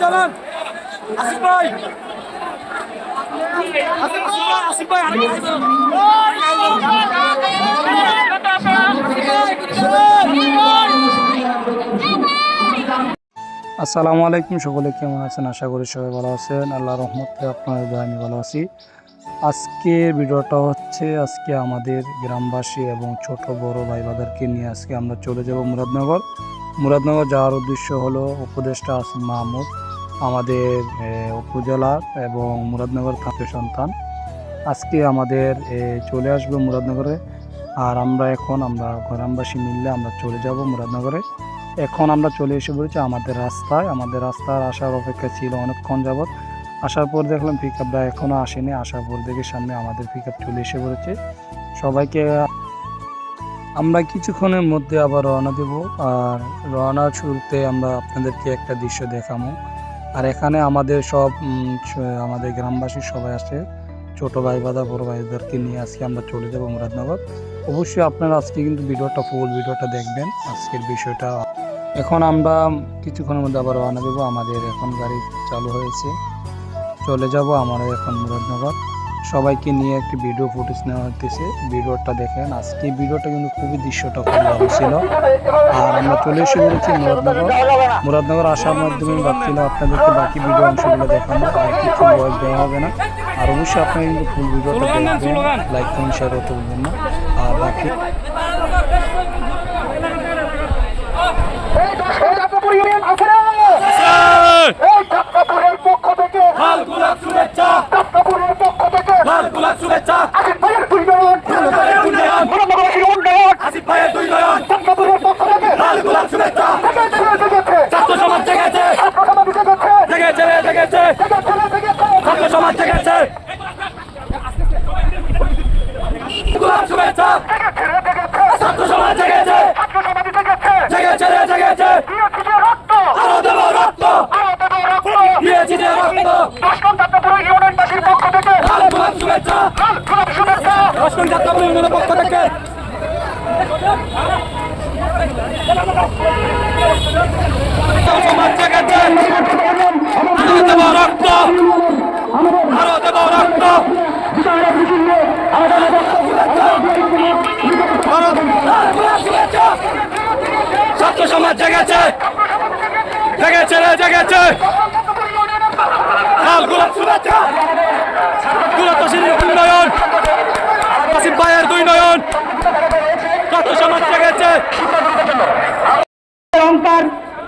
জানান? আসসালামু আলাইকুম, সকলে কেমন আছেন? আশা করি সবাই ভালো আছেন। আল্লাহ রহমতে আপনার আমি ভালো আছি। আজকে ভিডিওটা হচ্ছে আজকে আমাদের গ্রামবাসী এবং ছোট বড় ভাই বাদারকে নিয়ে আজকে আমরা চলে যাব মুরাদনগর। মুরাদনগর যাওয়ার উদ্দেশ্য হলো উপদেষ্টা আসিম মাহমুদ, আমাদের উপজেলার এবং মুরাদনগর থাকের সন্তান। আজকে আমাদের চলে আসবে মুরাদনগরে আর আমরা এখন আমরা গ্রামবাসী মিললে আমরা চলে যাব মুরাদনগরে। এখন আমরা চলে এসে পড়েছি আমাদের রাস্তায়, আমাদের রাস্তার আসার অপেক্ষা ছিল অনেকক্ষণ যাবৎ। আসার পর দেখলাম পিক আপটা এখনও আসেনি। আসার পর দেখে সামনে আমাদের পিক আপ চলে এসে পড়েছে। সবাইকে আমরা কিছুক্ষণের মধ্যে আবার রওনা দেব। আর রওনা শুরুতে আমরা আপনাদেরকে একটা দৃশ্য দেখাবো। আর এখানে আমাদের সব আমাদের গ্রামবাসী সবাই আসে ছোট ভাই বাদা, বড় ভাইদেরকে নিয়ে আজকে আমরা চলে যাব মুরাদনগর। অবশ্যই আপনারা আজকে কিন্তু ভিডিওটা ফুল ভিডিওটা দেখবেন। আজকের বিষয়টা, এখন আমরা কিছুক্ষণের মধ্যে আবার রওনা দেবো। আমাদের এখন গাড়ি চালু হয়েছে। চলে যাব আমরা এখন মুরাদনগর। সবাইকে নিয়ে একটি ভিডিও ফুটেজ নেওয়া হতেছে ভিডিওটা দেখেন, আজকে ভিডিওটা কিন্তু খুবই দৃশ্যটা খুব ভালো ছিল আর আমরা চলে এসে পড়েছি মুরাদনগর। মুরাদনগর আসার মাধ্যমে ভাবছিলাম আপনাদেরকে বাকি ভিডিও অংশগুলো দেখানো, আর কিছু বয়স দেওয়া হবে না। আর অবশ্যই আপনারা কিন্তু ফুল ভিডিওটা দেখবেন লাইক করুন শেয়ার করতে ভুলবেন না। আর বাকি এই চাঁদপুর ইউনিয়ন আছে না? এই চাঁদপুরের পক্ষ থেকে লাল গোলাপ শুভেচ্ছা চাঁদপুরের পক্ষ থেকে লাল গোলাপ শুভেচ্ছা আসিফ ভাইয়ের দুই নয়ন ভাইয়ের উন্নয়ন মুরাদনগরের উন্নয়ন আসিফ ভাইয়ের দুই নয়ন চাঁদপুরের পক্ষ থেকে লাল গোলাপ শুভেচ্ছা। জেগেছে জেগেছে ছাত্র সমাজ জেগেছে। ছাত্র সমাজ জেগেছে জেগেছে জেগেছে ছাত্র সমাজ জেগেছে। গোলাপ শুভেচ্ছা। ছাত্র সমাজ জেগেছে। ছাত্র সমাজ জেগেছে জেগেছে জেগেছে দিয়েছি যে রক্ত আরও দেব রক্ত আরও দেব রক্ত দিয়েছি যে রক্ত দশম চাঁদপুর ইউনিয়নবাসীর পক্ষ থেকে লাল গোলাপ শুভেচ্ছা লাল গোলাপ শুভেচ্ছা যাত্রা ইউনিয়নের পক্ষ থেকে ছাত্র সমাজ জেগেছে। জেগেছে রে জেগেছে। লাল গোলাপ শুভেচ্ছা দুরন্তশীলের উন্নয়ন আসিফ ভাইয়ের দুই নয়ন ছাত্র সমাজ জেগেছে অহংকার অন্তর্বর্তীকালীন সরকারের এ সময় এ আমার মোবাইল ঠিক হয়তো আসিফ মোহাম্মদ সুজিত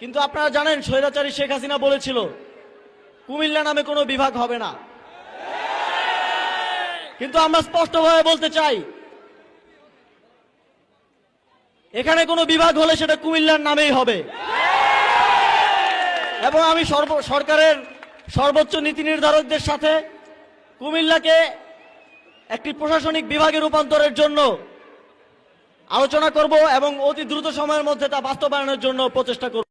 কিন্তু আপনারা জানেন স্বৈরাচারী শেখ হাসিনা বলেছিল, কুমিল্লা নামে কোনো বিভাগ হবে না। কিন্তু আমরা স্পষ্টভাবে বলতে চাই এখানে কোনো বিভাগ হলে সেটা কুমিল্লার নামেই হবে। এবং আমি সর্ব, সরকারের সর্বোচ্চ নীতি নির্ধারকদের সাথে কুমিল্লাকে একটি প্রশাসনিক বিভাগে রূপান্তরের জন্য আলোচনা করব এবং অতি দ্রুত সময়ের মধ্যে তা বাস্তবায়নের জন্য প্রচেষ্টা করব।